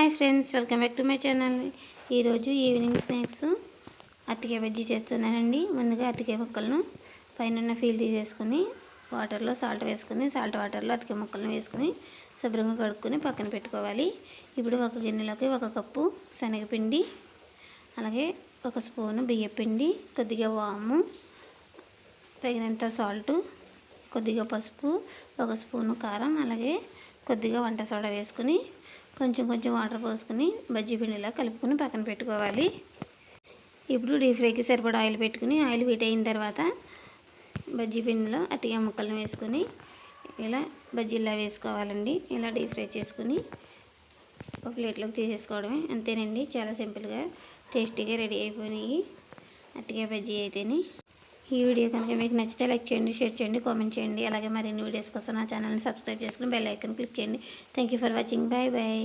Hi friends welcome back to my channel. ఈరోజు evening snacks అరటికాయ బజ్జీ చేస్తున్నానండి. ముందుగా అరటికాయ ముక్కలను పైన ఫీల్ తీసేసుకొని వాటర్లో సాల్ట్ వేసుకొని సాల్ట్ వాటర్లో అరటికాయ ముక్కలను వేసుకొని శుభ్రంగా కడుక్కొని పక్కన పెట్టుకోవాలి. ఇప్పుడు ఒక గిన్నెలోకి ఒక కప్పు శనగపిండి అలాగే ఒక స్పూను బియ్యపిండి కొద్దిగా వాము తగినంత సాల్టు కొద్దిగా పసుపు ఒక స్పూను కారం అలాగే కొద్దిగా వంట సోడా వేసుకుని కొంచెం కొంచెం వాటర్ పోసుకుని బజ్జీ పిండిలా కలుపుకొని పక్కన పెట్టుకోవాలి. ఇప్పుడు డీప్ ఫ్రైకి సరిపడా ఆయిల్ పెట్టుకుని ఆయిల్ హీట్ అయిన తర్వాత బజ్జీ పిండిలో అట్టిగా ముక్కలను వేసుకొని ఇలా బజ్జీలా వేసుకోవాలండి. ఇలా డీప్ ఫ్రై చేసుకుని ఒక ప్లేట్లోకి తీసేసుకోవడమే. అంతేనండి చాలా సింపుల్గా టేస్టీగా రెడీ అయిపోయినాయి. అట్టిగా బజ్జీ అయితేని. ఈ వీడియో కనుక మీకు నచ్చితే లైక్ చేయండి షేర్ చేయండి కామెంట్ చేయండి. అలాగే మరిన్ని వీడియోస్ కోసం నా ఛానల్ని సబ్స్క్రైబ్ చేసుకుని బెల్ ఐకన్ క్లిక్ చేయండి. Thank you for watching. Bye bye.